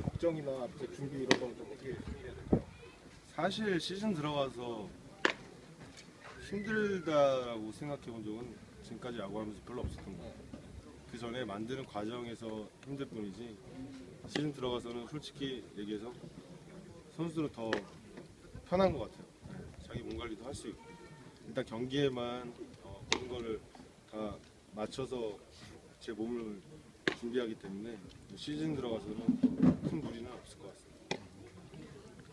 대한 걱정이나 준비 이런 거는 좀 어떻게 사실 시즌 들어가서 힘들다라고 생각해 본 적은 지금까지 야구하면서 별로 없었던 것 같아요. 그 전에 만드는 과정에서 힘들 뿐이지 시즌 들어가서는 솔직히 얘기해서 선수들은 더 편한 것 같아요. 네, 자기 몸 관리도 할 수 있고 일단 경기에만 어, 모든 거를 다 맞춰서 제 몸을 준비하기 때문에 시즌 들어가서는 큰 무리는 없을 것 같습니다.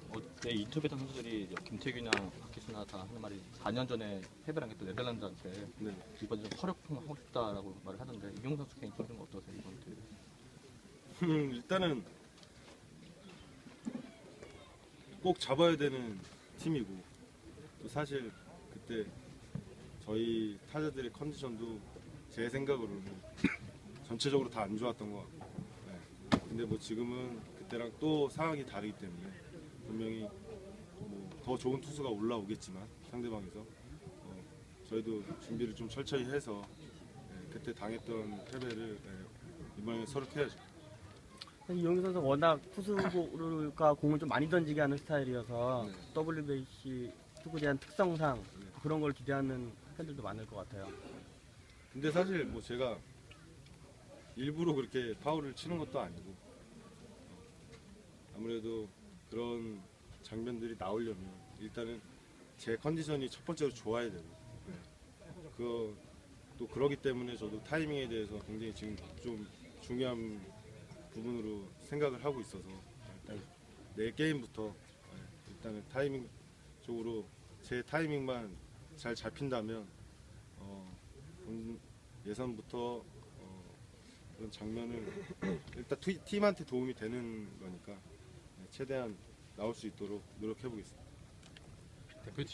어제 인터뷰했던 선수들이 김태균이나 박기수나 다 하는 말이 4년 전에 패배한 게 또 네덜란드한테 네. 이번에 좀 서력통 하고 싶다라고 말을 하던데 이경 선수 개인적으로 좀 어떠세요 이번 대회? 음, 일단은 꼭 잡아야 되는 팀이고 또 사실 그때 저희 타자들의 컨디션도 제 생각으로는 전체적으로 다 안 좋았던 것 같고 네. 근데 뭐 지금은 그때랑 또 상황이 다르기 때문에 분명히 뭐 더 좋은 투수가 올라오겠지만 상대방에서 어, 저희도 준비를 좀 철저히 해서 네, 그때 당했던 패배를 네, 이번에 서력해야죠. 이용희 선수 워낙 투수가 공을 좀 많이 던지게 하는 스타일이어서 네. WBC 투구에 대한 특성상 그런 걸 기대하는 팬들도 많을 것 같아요. 근데 사실 뭐 제가 일부러 그렇게 파울을 치는 것도 아니고 아무래도 그런 장면들이 나오려면 일단은 제 컨디션이 첫 번째로 좋아야 되고 네. 그거 또 그러기 때문에 저도 타이밍에 대해서 굉장히 지금 좀 중요한 부분으로 생각을 하고 있어서 일단 내 게임부터 네, 일단은 타이밍 쪽으로 제 타이밍만 잘 잡힌다면 어, 본 예선부터 어, 그런 장면을 일단 투- 팀한테 도움이 되는 거니까 네, 최대한 나올 수 있도록 노력해 보겠습니다. 대표팀